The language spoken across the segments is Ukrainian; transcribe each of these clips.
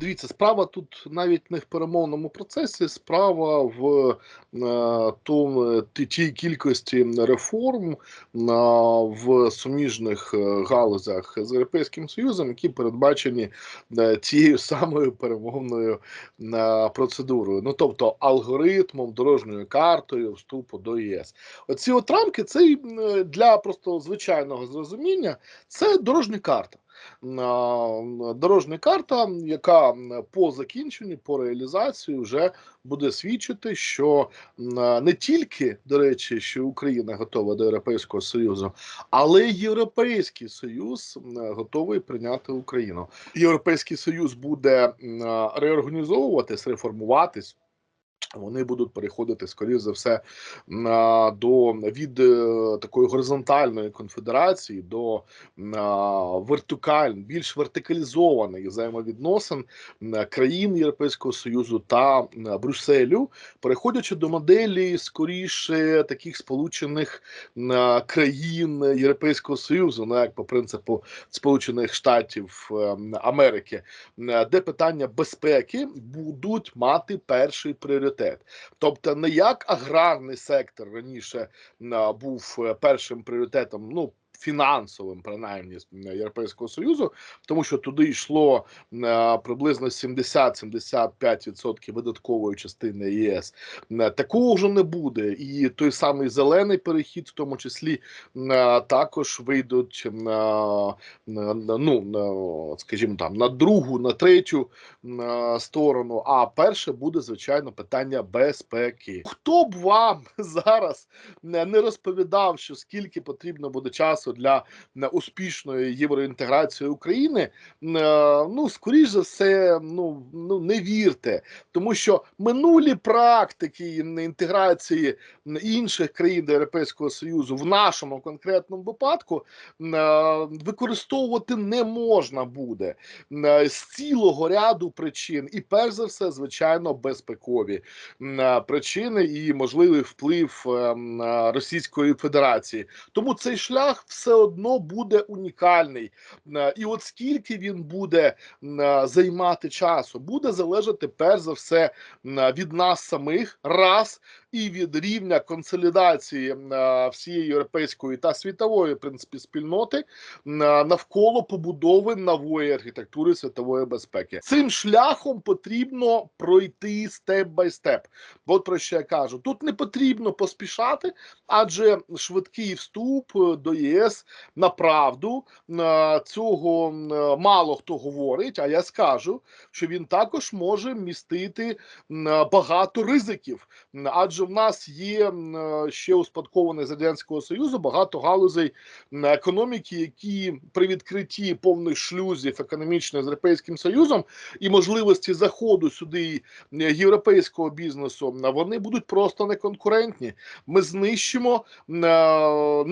Дивіться, справа тут навіть не в перемовному процесі, справа в е, тому тій кількості реформ е, в суміжних е, галузях з Європейським Союзом, які передбачені тією самою перемовною процедурою. Ну тобто алгоритмом, дорожньою картою вступу до ЄС. Оці от рамки це для просто звичайного зрозуміння, це дорожня карта. Дорожня карта, яка по закінченню, по реалізації вже буде свідчити, що не тільки, до речі, що Україна готова до Європейського Союзу, але й Європейський Союз готовий прийняти Україну. Європейський Союз буде реорганізовуватись, реформуватись. Вони будуть переходити, скоріш за все, до від е, такої горизонтальної конфедерації до вертикаль, більш вертикалізованих взаємовідносин країн Європейського Союзу та Брюсселю, переходячи до моделі скоріше таких сполучених країн Європейського Союзу, ну як по принципу Сполучених Штатів Америки, де питання безпеки будуть мати перший пріоритет. Тобто, не як аграрний сектор раніше був е, першим пріоритетом, ну фінансовим, принаймні Європейського Союзу, тому що туди йшло е, приблизно 70-75% видаткової частини ЄС. Е, Такого вже не буде, і той самий зелений перехід, в тому числі, е, також вийдуть на, ну на, скажімо там на другу, на третю сторону. А перше буде звичайно питання безпеки. Хто б вам зараз не розповідав, що скільки потрібно буде часу для е, успішної євроінтеграції України? Е, Ну скоріш за все, ну ну не вірте, тому що минулі практики інтеграції інших країн до Європейського Союзу в нашому конкретному випадку е, використовувати не можна буде з цілого ряду причин, і перш за все, звичайно, безпекові причини і можливий вплив е, м, е, Російської Федерації. Тому цей шлях все одно буде унікальний. Е, І от скільки він буде е, займати часу, буде залежати перш за все е, від нас самих. Раз і від рівня консолідації е, всієї європейської та світової в принципі спільноти е, навколо побудови нової архітектури світової безпеки. Цим шляхом потрібно пройти степ бай степ. От про що я кажу: тут не потрібно поспішати, адже швидкий вступ е, до ЄС направду е, цього мало хто говорить. А я скажу, що він також може містити багато ризиків, М, адже в нас є е, ще успадкований з радянського союзу багато галузей економіки, які при відкритті повних шлюзів економічних з європейським союзом і можливості заходу сюди європейського бізнесу, вони будуть просто неконкурентні. Ми знищимо, е,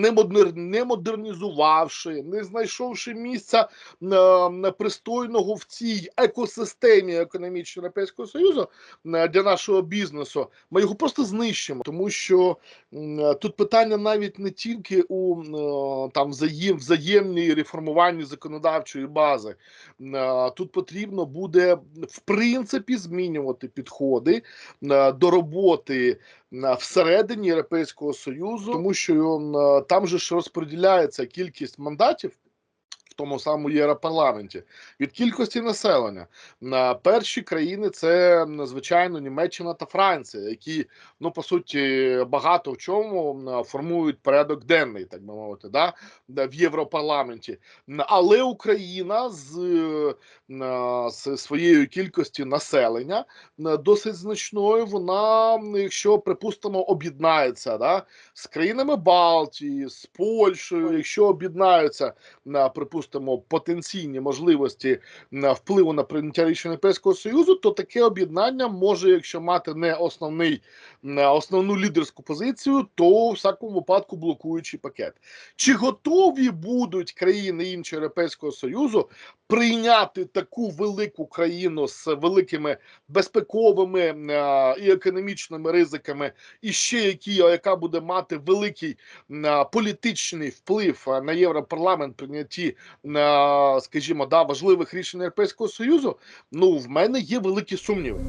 не модернізувавши, не знайшовши місця е, пристойного в цій екосистемі економічної Європейського Союзу для нашого бізнесу. Ми його просто знищимо, тому що е, тут питання навіть не тільки у е, там взаєм, взаємній реформуванні законодавчої бази. Е, Тут потрібно буде в принципі змінювати підходи до роботи всередині Європейського Союзу, тому що там же ж розподіляється кількість мандатів. Тому самому європарламенті від кількості населення на перші країни це звичайно Німеччина та Франція, які ну по суті багато в чому формують порядок денний, так би мовити, да, в Європарламенті. Але Україна з, е, з своєю кількістю населення досить значною. Вона, якщо припустимо, об'єднається да, з країнами Балтії, з Польщею, якщо об'єднаються на припустимо потенційні можливості впливу на прийняття рішень Європейського союзу, то таке об'єднання може, якщо мати не основний основну лідерську позицію, то в всякому випадку блокуючий пакет. Чи готові будуть країни іншого Європейського союзу прийняти таку велику країну з великими безпековими е, і економічними ризиками, і ще які яка буде мати великий е, політичний вплив е, на європарламент прийнятті скажімо, да, важливих рішень Європейського союзу, ну в мене є великі сумніви.